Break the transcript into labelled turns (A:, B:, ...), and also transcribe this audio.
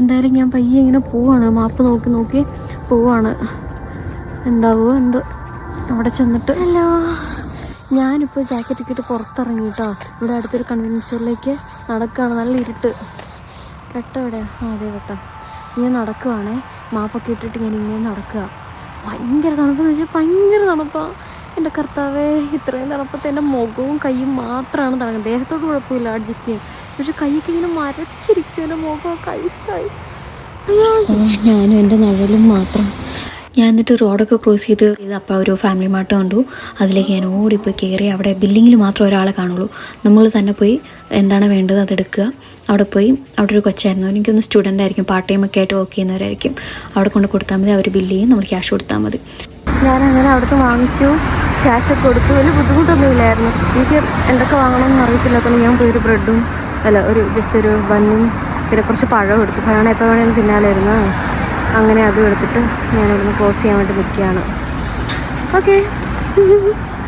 A: എന്തായാലും ഞാൻ പയ്യെ ഇങ്ങനെ പോവാണ്. മാപ്പ് നോക്കി നോക്കി പോവാണ്. എന്താവോ എന്തോ. അവിടെ ചെന്നിട്ട്. ഹലോ. ഞാനിപ്പോൾ ജാക്കറ്റ് ഇട്ടിട്ട് പുറത്തിറങ്ങി കേട്ടോ ഇവിടെ അടുത്തൊരു കൺവീനിയൻസ് സ്റ്റോറിലേക്ക് നടക്കുകയാണ് നല്ല ഇരുട്ട്. വെട്ടം എവിടെയാ? ആ അതെ വെട്ടം. ഞാൻ നടക്കുവാണേ. മാപ്പൊക്കെ ഇട്ടിട്ട് ഞാൻ ഇങ്ങനെ നടക്കുക. ഭയങ്കര തണുപ്പെന്ന് വെച്ചാൽ ഭയങ്കര തണുപ്പാണ് എന്റെ കർത്താവേ ഇത്രയും തണുപ്പത്ത് എന്റെ മുഖവും കൈയും മാത്രമാണ് തണുക്കുന്നത്. ദേഹത്തോട് കുഴപ്പമില്ല അഡ്ജസ്റ്റ് ചെയ്യും. പക്ഷെ കൈയൊക്കെ ഇങ്ങനെ മരച്ചിരിക്കും എന്റെ മുഖമൊക്കെ ഐസായി. ഞാനും എന്റെ നഴലും മാത്രം. ഞാൻ എന്നിട്ട് റോഡൊക്കെ ക്രോസ് ചെയ്ത് അപ്പോൾ ഒരു ഫാമിലി മാർട്ട് കണ്ടു. അതിലേക്ക് ഞാൻ ഓടിപ്പോയി കയറി അവിടെ ബില്ലിങ്ങിൽ മാത്രം ഒരാളെ കാണുള്ളൂ. നമ്മൾ തന്നെ പോയി എന്താണ് വേണ്ടത് അതെടുക്കുക അവിടെ പോയി അവിടെ ഒരു കൊച്ചായിരുന്നു. എനിക്കൊന്ന് സ്റ്റുഡന്റ് ആയിരിക്കും പാർട്ട് ടൈം ഒക്കെ ആയിട്ട് വർക്ക് ചെയ്യുന്നവരായിരിക്കും. അവിടെ കൊണ്ട് കൊടുത്താൽ മതി അവർ ബില്ല് ചെയ്യും നമ്മൾ ക്യാഷ് കൊടുത്താൽ മതി. ഞാൻ അങ്ങനെ അവിടുന്ന് വാങ്ങിച്ചു. ക്യാഷ് ഒക്കെ കൊടുത്തു. വലിയ ബുദ്ധിമുട്ടൊന്നും ഇല്ലായിരുന്നു എനിക്ക് എന്തൊക്കെ വാങ്ങണമെന്ന് അറിയത്തില്ലാത്തതുകൊണ്ട് ഞാൻ പോയി ഒരു ബ്രെഡും അല്ല ഒരു ജസ്റ്റ് ഒരു ബന്നും പിന്നെ കുറച്ച് പഴം എടുത്തു. പഴമാണ് എപ്പോൾ വേണമെങ്കിലും തിന്നാലായിരുന്നു. അങ്ങനെ അതും എടുത്തിട്ട് ഞാനിവിടുന്ന് ക്ലോസ് ചെയ്യാൻ വേണ്ടി നിൽക്കുകയാണ്. ഓക്കെ